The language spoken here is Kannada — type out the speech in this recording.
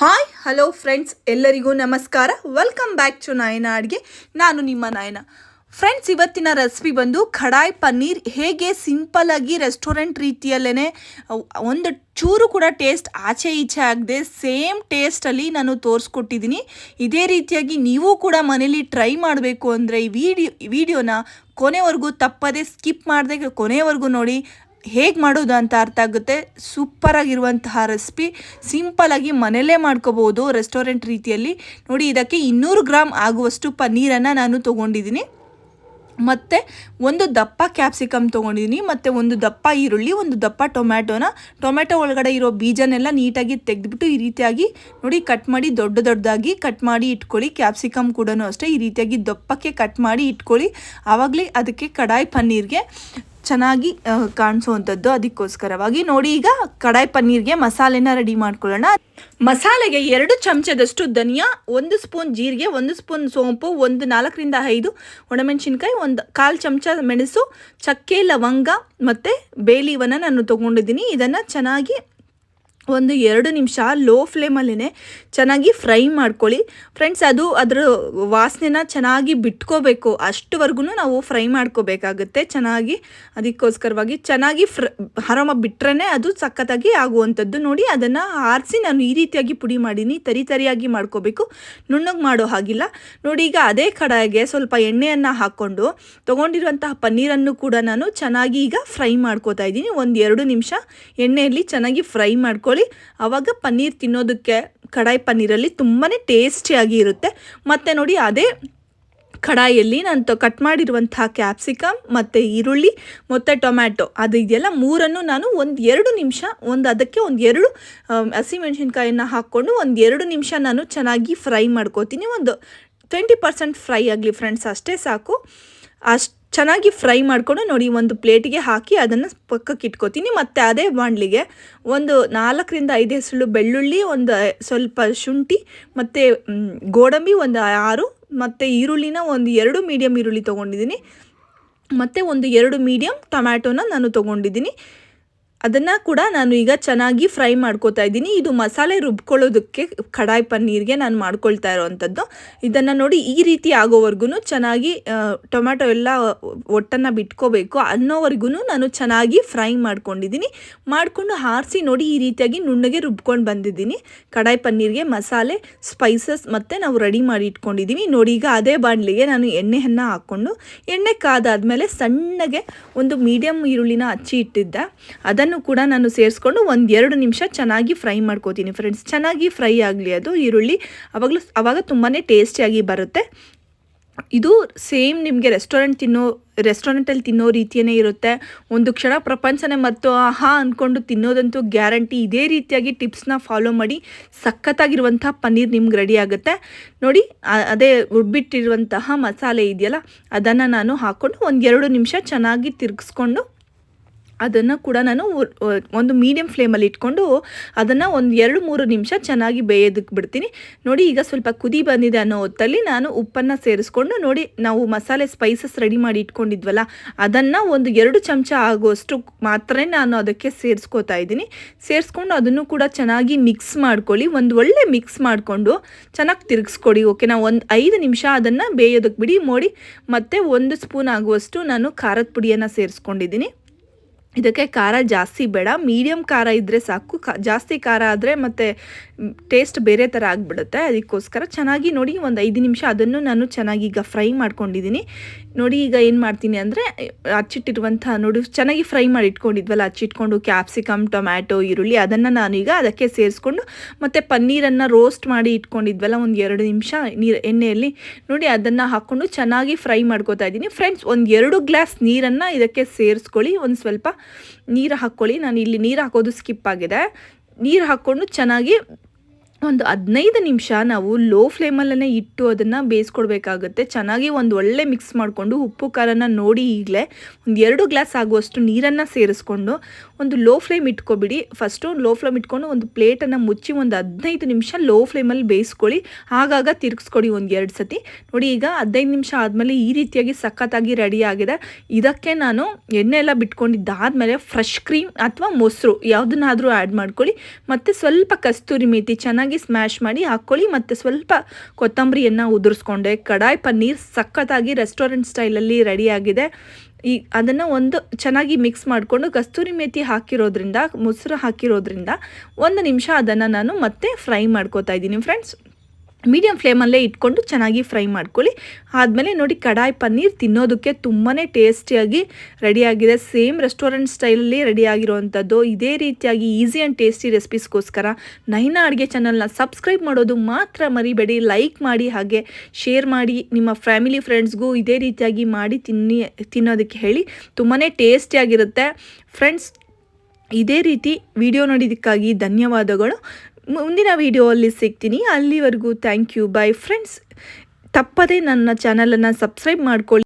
ಹಾಯ್ ಹಲೋ ಫ್ರೆಂಡ್ಸ್ ಎಲ್ಲರಿಗೂ ನಮಸ್ಕಾರ. ವೆಲ್ಕಮ್ ಬ್ಯಾಕ್ ಟು ನಾಯನ ಅಡುಗೆ. ನಾನು ನಿಮ್ಮ ನಾಯನ. ಫ್ರೆಂಡ್ಸ್ ಇವತ್ತಿನ ರೆಸಿಪಿ ಬಂದು ಕಡಾಯಿ ಪನ್ನೀರ್ ಹೇಗೆ ಸಿಂಪಲ್ ಆಗಿ ರೆಸ್ಟೋರೆಂಟ್ ರೀತಿಯಲ್ಲೇ ಒಂದು ಚೂರು ಕೂಡ ಟೇಸ್ಟ್ ಆಚೆ ಈಚೆ ಆಗದೆ ಸೇಮ್ ಟೇಸ್ಟಲ್ಲಿ ನಾನು ತೋರಿಸ್ಕೊಟ್ಟಿದ್ದೀನಿ. ಇದೇ ರೀತಿಯಾಗಿ ನೀವು ಕೂಡ ಮನೇಲಿ ಟ್ರೈ ಮಾಡಬೇಕು ಅಂದರೆ ಈ ವಿಡಿಯೋ ವಿಡಿಯೋನ ಕೊನೆವರೆಗೂ ತಪ್ಪದೆ ಸ್ಕಿಪ್ ಮಾಡದೆ ಕೊನೆವರೆಗೂ ನೋಡಿ. ಹೇಗೆ ಮಾಡೋದು ಅಂತ ಅರ್ಥ ಆಗುತ್ತೆ? ಸೂಪರಾಗಿರುವಂತಹ ರೆಸಿಪಿ ಸಿಂಪಲಾಗಿ ಮನೆಯಲ್ಲೇ ಮಾಡ್ಕೋಬೋದು ರೆಸ್ಟೋರೆಂಟ್ ರೀತಿಯಲ್ಲಿ. ನೋಡಿ, ಇದಕ್ಕೆ ಇನ್ನೂರು ಗ್ರಾಮ್ ಆಗುವಷ್ಟು ಪನ್ನೀರನ್ನು ನಾನು ತೊಗೊಂಡಿದ್ದೀನಿ. ಮತ್ತು ಒಂದು ದಪ್ಪ ಕ್ಯಾಪ್ಸಿಕಮ್ ತೊಗೊಂಡಿದ್ದೀನಿ. ಮತ್ತು ಒಂದು ದಪ್ಪ ಈರುಳ್ಳಿ, ಒಂದು ದಪ್ಪ ಟೊಮ್ಯಾಟೋನ. ಟೊಮ್ಯಾಟೊ ಒಳಗಡೆ ಇರೋ ಬೀಜನೆಲ್ಲ ನೀಟಾಗಿ ತೆಗೆದುಬಿಟ್ಟು ಈ ರೀತಿಯಾಗಿ ನೋಡಿ ಕಟ್ ಮಾಡಿ ದೊಡ್ಡ ದೊಡ್ಡದಾಗಿ ಕಟ್ ಮಾಡಿ ಇಟ್ಕೊಳ್ಳಿ. ಕ್ಯಾಪ್ಸಿಕಮ್ ಕೂಡ ಅಷ್ಟೇ ಈ ರೀತಿಯಾಗಿ ದಪ್ಪಕ್ಕೆ ಕಟ್ ಮಾಡಿ ಇಟ್ಕೊಳ್ಳಿ. ಆವಾಗಲೇ ಅದಕ್ಕೆ ಕಡಾಯಿ ಪನ್ನೀರ್ಗೆ. ಚೆನ್ನಾಗಿ ಕಾಣಿಸುವಂಥದ್ದು ಅದಕ್ಕೋಸ್ಕರವಾಗಿ. ನೋಡಿ ಈಗ ಕಡಾಯಿ ಪನ್ನೀರ್ಗೆ ಮಸಾಲೆನ ರೆಡಿ ಮಾಡ್ಕೊಳ್ಳೋಣ. ಮಸಾಲೆಗೆ ಎರಡು ಚಮಚದಷ್ಟು ಧನಿಯಾ, ಒಂದು ಸ್ಪೂನ್ ಜೀರಿಗೆ, ಒಂದು ಸ್ಪೂನ್ ಸೋಂಪು, ಒಂದು ನಾಲ್ಕರಿಂದ ಐದು ಒಣಮೆಣಸಿನ್ಕಾಯಿ, ಒಂದು ಕಾಲು ಚಮಚ ಮೆಣಸು, ಚಕ್ಕೆ ಲವಂಗ ಮತ್ತು ಬೇಲಿವನ್ನು ನಾನು ತೊಗೊಂಡಿದ್ದೀನಿ. ಇದನ್ನು ಚೆನ್ನಾಗಿ ಒಂದು ಎರಡು ನಿಮಿಷ ಲೋ ಫ್ಲೇಮಲ್ಲೇ ಚೆನ್ನಾಗಿ ಫ್ರೈ ಮಾಡ್ಕೊಳ್ಳಿ. ಫ್ರೆಂಡ್ಸ್, ಅದು ಅದರ ವಾಸನೆನ ಚೆನ್ನಾಗಿ ಬಿಟ್ಕೋಬೇಕು. ಅಷ್ಟುವರೆಗೂ ನಾವು ಫ್ರೈ ಮಾಡ್ಕೋಬೇಕಾಗುತ್ತೆ ಚೆನ್ನಾಗಿ. ಅದಕ್ಕೋಸ್ಕರವಾಗಿ ಚೆನ್ನಾಗಿ ಫ್ರ, ಆರಾಮ ಬಿಟ್ರೇ ಅದು ಸಖತ್ತಾಗಿ ಆಗುವಂಥದ್ದು. ನೋಡಿ, ಅದನ್ನು ಆರಿಸಿ ನಾನು ಈ ರೀತಿಯಾಗಿ ಪುಡಿ ಮಾಡೀನಿ. ತರಿ ತರಿಯಾಗಿ ಮಾಡ್ಕೋಬೇಕು. ನುಣ್ಣಗೆ ಮಾಡೋ ಹಾಗಿಲ್ಲ. ನೋಡಿ, ಈಗ ಅದೇ ಕಡಾಯಿಗೆ ಸ್ವಲ್ಪ ಎಣ್ಣೆಯನ್ನು ಹಾಕ್ಕೊಂಡು ತೊಗೊಂಡಿರುವಂತಹ ಪನ್ನೀರನ್ನು ಕೂಡ ನಾನು ಚೆನ್ನಾಗಿ ಈಗ ಫ್ರೈ ಮಾಡ್ಕೋತಾ ಇದ್ದೀನಿ. ಒಂದು ಎರಡು ನಿಮಿಷ ಎಣ್ಣೆಯಲ್ಲಿ ಚೆನ್ನಾಗಿ ಫ್ರೈ ಮಾಡ್ಕೊಳ್ಳಿ. ಆವಾಗ ಪನ್ನೀರ್ ತಿನ್ನೋದಕ್ಕೆ ಕಡಾಯಿ ಪನ್ನೀರಲ್ಲಿ ತುಂಬಾ ಟೇಸ್ಟಿಯಾಗಿ ಇರುತ್ತೆ. ಮತ್ತು ನೋಡಿ ಅದೇ ಕಡಾಯಿಯಲ್ಲಿ ನಾನು ಕಟ್ ಮಾಡಿರುವಂಥ ಕ್ಯಾಪ್ಸಿಕಮ್ ಮತ್ತು ಈರುಳ್ಳಿ ಮತ್ತು ಟೊಮ್ಯಾಟೊ ಅದು ಇದೆಲ್ಲ ಮೂರನ್ನು ನಾನು ಒಂದು ಎರಡು ನಿಮಿಷ, ಒಂದು ಅದಕ್ಕೆ ಒಂದು ಎರಡು ಹಸಿಮೆಣ್ಸಿನ್ಕಾಯನ್ನು ಹಾಕ್ಕೊಂಡು ಒಂದು ಎರಡು ನಿಮಿಷ ನಾನು ಚೆನ್ನಾಗಿ ಫ್ರೈ ಮಾಡ್ಕೋತೀನಿ. ಒಂದು ಟ್ವೆಂಟಿ ಪರ್ಸೆಂಟ್ ಫ್ರೈ ಆಗಲಿ ಫ್ರೆಂಡ್ಸ್, ಅಷ್ಟೇ ಸಾಕು. ಅಷ್ಟು ಚೆನ್ನಾಗಿ ಫ್ರೈ ಮಾಡಿಕೊಂಡು ನೋಡಿ, ಒಂದು ಪ್ಲೇಟಿಗೆ ಹಾಕಿ ಅದನ್ನು ಪಕ್ಕಕ್ಕೆ ಇಟ್ಕೋತೀನಿ. ಮತ್ತು ಅದೇ ಬಾಣಲಿಗೆ ಒಂದು ನಾಲ್ಕರಿಂದ ಐದು ಹೆಸರು ಬೆಳ್ಳುಳ್ಳಿ, ಒಂದು ಸ್ವಲ್ಪ ಶುಂಠಿ, ಮತ್ತು ಗೋಡಂಬಿ, ಒಂದು ಆರು, ಮತ್ತು ಈರುಳ್ಳಿನ ಒಂದು ಎರಡು ಮೀಡಿಯಮ್ ಈರುಳ್ಳಿ ತೊಗೊಂಡಿದ್ದೀನಿ. ಮತ್ತು ಒಂದು ಎರಡು ಮೀಡಿಯಮ್ ಟೊಮ್ಯಾಟೋನ ನಾನು ತೊಗೊಂಡಿದ್ದೀನಿ. ಅದನ್ನು ಕೂಡ ನಾನು ಈಗ ಚೆನ್ನಾಗಿ ಫ್ರೈ ಮಾಡ್ಕೋತಾ ಇದ್ದೀನಿ. ಇದು ಮಸಾಲೆ ರುಬ್ಕೊಳ್ಳೋದಕ್ಕೆ ಕಡಾಯಿ ಪನ್ನೀರ್ಗೆ ನಾನು ಮಾಡ್ಕೊಳ್ತಾ ಇರೋವಂಥದ್ದು. ಇದನ್ನು ನೋಡಿ ಈ ರೀತಿ ಆಗೋವರೆಗೂ ಚೆನ್ನಾಗಿ ಟೊಮ್ಯಾಟೊ ಎಲ್ಲ ಒಟ್ಟನ್ನು ಬಿಟ್ಕೋಬೇಕು ಅನ್ನೋವರೆಗೂ ನಾನು ಚೆನ್ನಾಗಿ ಫ್ರೈ ಮಾಡ್ಕೊಂಡಿದ್ದೀನಿ. ಮಾಡಿಕೊಂಡು ಹಾರಿಸಿ ನೋಡಿ ಈ ರೀತಿಯಾಗಿ ನುಣ್ಣಗೆ ರುಬ್ಕೊಂಡು ಬಂದಿದ್ದೀನಿ. ಕಡಾಯಿ ಪನ್ನೀರ್ಗೆ ಮಸಾಲೆ, ಸ್ಪೈಸಸ್ ಮತ್ತು ನಾವು ರೆಡಿ ಮಾಡಿ ಇಟ್ಕೊಂಡಿದ್ದೀವಿ ನೋಡಿ ಈಗ ಅದೇ ಬಾಣಲಿಗೆ ನಾನು ಎಣ್ಣೆಯನ್ನು ಹಾಕ್ಕೊಂಡು, ಎಣ್ಣೆ ಕಾದಾದಮೇಲೆ ಸಣ್ಣಗೆ ಒಂದು ಮೀಡಿಯಮ್ ಈರುಳ್ಳಿನ ಹಚ್ಚಿ ಇಟ್ಟಿದ್ದೆ. ಅದನ್ನು ಅದನ್ನು ಕೂಡ ನಾನು ಸೇರಿಸ್ಕೊಂಡು ಒಂದು ಎರಡು ನಿಮಿಷ ಚೆನ್ನಾಗಿ ಫ್ರೈ ಮಾಡ್ಕೋತೀನಿ ಫ್ರೆಂಡ್ಸ್ ಚೆನ್ನಾಗಿ ಫ್ರೈ ಆಗಲಿ ಅದು ಈರುಳ್ಳಿ. ಅವಾಗಲೂ ಅವಾಗ ತುಂಬಾ ಟೇಸ್ಟಿಯಾಗಿ ಬರುತ್ತೆ. ಇದು ಸೇಮ್ ನಿಮಗೆ ರೆಸ್ಟೋರೆಂಟ್ ತಿನ್ನೋ ರೆಸ್ಟೋರೆಂಟಲ್ಲಿ ತಿನ್ನೋ ರೀತಿಯೇ ಇರುತ್ತೆ. ಒಂದು ಕ್ಷಣ ಪ್ರಪಂಚನೇ ಮತ್ತು ಆಹಾ ಅಂದ್ಕೊಂಡು ತಿನ್ನೋದಂತೂ ಗ್ಯಾರಂಟಿ ಇದೇ ರೀತಿಯಾಗಿ ಟಿಪ್ಸ್ನ ಫಾಲೋ ಮಾಡಿ ಸಖತ್ತಾಗಿರುವಂಥ ಪನ್ನೀರ್ ನಿಮ್ಗೆ ರೆಡಿ ಆಗುತ್ತೆ. ನೋಡಿ ಅದೇ ರುಬ್ಬಿಟ್ಟಿರುವಂತಹ ಮಸಾಲೆ ಇದೆಯಲ್ಲ, ಅದನ್ನು ನಾನು ಹಾಕ್ಕೊಂಡು ಒಂದೆರಡು ನಿಮಿಷ ಚೆನ್ನಾಗಿ ತಿರುಗಿಸ್ಕೊಂಡು ಅದನ್ನು ಕೂಡ ನಾನು ಒಂದು ಮೀಡಿಯಮ್ ಫ್ಲೇಮಲ್ಲಿ ಇಟ್ಕೊಂಡು ಅದನ್ನು ಒಂದು ಎರಡು ಮೂರು ನಿಮಿಷ ಚೆನ್ನಾಗಿ ಬೇಯೋದಕ್ಕೆ ಬಿಡ್ತೀನಿ. ನೋಡಿ ಈಗ ಸ್ವಲ್ಪ ಕುದಿ ಬಂದಿದೆ ಅನ್ನೋ ಹೊತ್ತಲ್ಲಿ ನಾನು ಉಪ್ಪನ್ನು ಸೇರಿಸ್ಕೊಂಡು ನೋಡಿ ನಾವು ಮಸಾಲೆ ಸ್ಪೈಸಸ್ ರೆಡಿ ಮಾಡಿ ಇಟ್ಕೊಂಡಿದ್ವಲ್ಲ, ಅದನ್ನು ಒಂದು ಎರಡು ಚಮಚ ಆಗುವಷ್ಟು ಮಾತ್ರ ನಾನು ಅದಕ್ಕೆ ಸೇರಿಸ್ಕೋತಾ ಇದ್ದೀನಿ. ಸೇರಿಸ್ಕೊಂಡು ಅದನ್ನು ಕೂಡ ಚೆನ್ನಾಗಿ ಮಿಕ್ಸ್ ಮಾಡ್ಕೊಳ್ಳಿ, ಒಂದು ಒಳ್ಳೆ ಮಿಕ್ಸ್ ಮಾಡಿಕೊಂಡು ಚೆನ್ನಾಗಿ ತಿರುಗಿಸ್ಕೊಡಿ ಓಕೆ ನಾವು ಒಂದು ಐದು ನಿಮಿಷ ಅದನ್ನು ಬೇಯೋದಕ್ಕೆ ಬಿಡಿ, ನೋಡಿ ಮತ್ತು ಒಂದು ಸ್ಪೂನ್ ಆಗುವಷ್ಟು ನಾನು ಖಾರದ ಪುಡಿಯನ್ನು ಸೇರಿಸ್ಕೊಂಡಿದ್ದೀನಿ. ಇದಕ್ಕೆ ಖಾರ ಜಾಸ್ತಿ ಬೇಡ. ಮೀಡಿಯಮ್ ಖಾರ ಇದ್ದರೆ ಸಾಕು. ಜಾಸ್ತಿ ಖಾರ ಆದರೆ ಮತ್ತು ಟೇಸ್ಟ್ ಬೇರೆ ಥರ ಆಗಿಬಿಡುತ್ತೆ. ಅದಕ್ಕೋಸ್ಕರ ಚೆನ್ನಾಗಿ ನೋಡಿ, ಒಂದು ಐದು ನಿಮಿಷ ಅದನ್ನು ನಾನು ಚೆನ್ನಾಗಿ ಈಗ ಫ್ರೈ ಮಾಡ್ಕೊಂಡಿದ್ದೀನಿ. ನೋಡಿ ಈಗ ಏನು ಮಾಡ್ತೀನಿ ಅಂದರೆ, ಅಚ್ಚಿಟ್ಟಿರುವಂಥ ನೋಡಿ, ಚೆನ್ನಾಗಿ ಫ್ರೈ ಮಾಡಿ ಇಟ್ಕೊಂಡಿದ್ವಲ್ಲ ಹಚ್ಚಿಟ್ಕೊಂಡು ಕ್ಯಾಪ್ಸಿಕಮ್, ಟೊಮ್ಯಾಟೊ, ಈರುಳ್ಳಿ ಅದನ್ನು ನಾನು ಈಗ ಅದಕ್ಕೆ ಸೇರಿಸ್ಕೊಂಡು ಮತ್ತು ಪನ್ನೀರನ್ನು ರೋಸ್ಟ್ ಮಾಡಿ ಇಟ್ಕೊಂಡಿದ್ವಲ್ಲ, ಒಂದು ಎರಡು ನಿಮಿಷ ನೀರು, ಎಣ್ಣೆಯಲ್ಲಿ ನೋಡಿ ಅದನ್ನು ಹಾಕ್ಕೊಂಡು ಚೆನ್ನಾಗಿ ಫ್ರೈ ಮಾಡ್ಕೋತಾ ಇದ್ದೀನಿ. ಫ್ರೆಂಡ್ಸ್, ಒಂದು ಎರಡು ಗ್ಲಾಸ್ ನೀರನ್ನು ಇದಕ್ಕೆ ಸೇರಿಸ್ಕೊಳ್ಳಿ. ಒಂದು ಸ್ವಲ್ಪ ನೀರು ಹಾಕ್ಕೊಳ್ಳಿ. ನಾನು ಇಲ್ಲಿ ನೀರು ಹಾಕೋದು ಸ್ಕಿಪ್ ಆಗಿದೆ. ನೀರು ಹಾಕ್ಕೊಂಡು ಚೆನ್ನಾಗಿ ಒಂದು ಹದಿನೈದು ನಿಮಿಷ ನಾವು ಲೋ ಫ್ಲೇಮಲ್ಲೇ ಇಟ್ಟು ಅದನ್ನು ಬೇಯಿಸ್ಕೊಡ್ಬೇಕಾಗುತ್ತೆ. ಚೆನ್ನಾಗಿ ಒಂದು ಒಳ್ಳೆ ಮಿಕ್ಸ್ ಮಾಡಿಕೊಂಡು ಉಪ್ಪು, ಖಾರನ ನೋಡಿ ಈಗಲೇ ಒಂದು ಎರಡು ಗ್ಲಾಸ್ ಆಗುವಷ್ಟು ನೀರನ್ನು ಸೇರಿಸ್ಕೊಂಡು ಒಂದು ಲೋ ಫ್ಲೇಮ್ ಇಟ್ಕೊಬಿಡಿ. ಫಸ್ಟು ಲೋ ಫ್ಲೇಮ್ ಇಟ್ಕೊಂಡು ಒಂದು ಪ್ಲೇಟನ್ನು ಮುಚ್ಚಿ ಒಂದು ಹದಿನೈದು ನಿಮಿಷ ಲೋ ಫ್ಲೇಮಲ್ಲಿ ಬೇಯಿಸ್ಕೊಳ್ಳಿ. ಆಗಾಗ ತಿರ್ಗಿಸ್ಕೊಡಿ ಒಂದು ಎರಡು ಸತಿ. ನೋಡಿ ಈಗ ಹದಿನೈದು ನಿಮಿಷ ಆದಮೇಲೆ ಈ ರೀತಿಯಾಗಿ ಸಖತ್ತಾಗಿ ರೆಡಿ ಆಗಿದೆ. ಇದಕ್ಕೆ ನಾನು ಎಣ್ಣೆ ಎಲ್ಲ ಬಿಟ್ಕೊಂಡಿದ್ದಾದಮೇಲೆ ಫ್ರೆಶ್ ಕ್ರೀಮ್ ಅಥವಾ ಮೊಸರು ಯಾವುದನ್ನಾದರೂ ಆ್ಯಡ್ ಮಾಡ್ಕೊಳ್ಳಿ. ಮತ್ತು ಸ್ವಲ್ಪ ಕಸ್ತೂರಿ ಮೇತಿ ಚೆನ್ನಾಗಿ ಚೆನ್ನಾಗಿ ಸ್ಮ್ಯಾಶ್ ಮಾಡಿ ಹಾಕ್ಕೊಳ್ಳಿ ಮತ್ತು ಸ್ವಲ್ಪ ಕೊತ್ತಂಬರಿಯನ್ನು ಉದುರಿಸ್ಕೊಂಡೆ. ಕಡಾಯಿ ಪನ್ನೀರ್ ಸಖತ್ತಾಗಿ ರೆಸ್ಟೋರೆಂಟ್ ಸ್ಟೈಲಲ್ಲಿ ರೆಡಿಯಾಗಿದೆ ಈ ಅದನ್ನು ಒಂದು ಚೆನ್ನಾಗಿ ಮಿಕ್ಸ್ ಮಾಡಿಕೊಂಡು ಕಸ್ತೂರಿ ಮೇತಿ ಹಾಕಿರೋದ್ರಿಂದ, ಮೊಸರು ಹಾಕಿರೋದ್ರಿಂದ ಒಂದು ನಿಮಿಷ ಅದನ್ನು ನಾನು ಮತ್ತೆ ಫ್ರೈ ಮಾಡ್ಕೋತಾ ಇದ್ದೀನಿ. ಫ್ರೆಂಡ್ಸ್ ಮೀಡಿಯಮ್ ಫ್ಲೇಮಲ್ಲೇ ಇಟ್ಕೊಂಡು ಚೆನ್ನಾಗಿ ಫ್ರೈ ಮಾಡ್ಕೊಳ್ಳಿ. ಆದಮೇಲೆ ನೋಡಿ ಕಡಾಯಿ ಪನ್ನೀರ್ ತಿನ್ನೋದಕ್ಕೆ ತುಂಬಾ ಟೇಸ್ಟಿಯಾಗಿ ರೆಡಿಯಾಗಿದೆ. ಸೇಮ್ ರೆಸ್ಟೋರೆಂಟ್ ಸ್ಟೈಲಲ್ಲಿ ರೆಡಿಯಾಗಿರುವಂಥದ್ದು ಇದೇ ರೀತಿಯಾಗಿ ಈಸಿ ಆ್ಯಂಡ್ ಟೇಸ್ಟಿ ರೆಸಿಪೀಸ್ಗೋಸ್ಕರ ನೈನಾ ಅಡುಗೆ ಚಾನಲ್ನ ಸಬ್ಸ್ಕ್ರೈಬ್ ಮಾಡೋದು ಮಾತ್ರ ಮರಿಬೇಡಿ. ಲೈಕ್ ಮಾಡಿ ಹಾಗೆ ಶೇರ್ ಮಾಡಿ ನಿಮ್ಮ ಫ್ಯಾಮಿಲಿ ಫ್ರೆಂಡ್ಸ್ಗೂ ಇದೇ ರೀತಿಯಾಗಿ ಮಾಡಿ ತಿನ್ನಿ, ತಿನ್ನೋದಕ್ಕೆ ಹೇಳಿ ತುಂಬಾ ಟೇಸ್ಟಿಯಾಗಿರುತ್ತೆ. ಫ್ರೆಂಡ್ಸ್, ಇದೇ ರೀತಿ ವಿಡಿಯೋ ನೋಡಿದ್ದಕ್ಕಾಗಿ ಧನ್ಯವಾದಗಳು. ಮುಂದಿನ ವಿಡಿಯೋಲ್ಲಿ ಸಿಗ್ತೀನಿ. ಅಲ್ಲಿವರೆಗೂ ಥ್ಯಾಂಕ್ ಯು ಬೈ ಫ್ರೆಂಡ್ಸ್ ತಪ್ಪದೇ ನನ್ನ ಚಾನಲನ್ನು ಸಬ್ಸ್ಕ್ರೈಬ್ ಮಾಡ್ಕೊಳ್ಳಿ.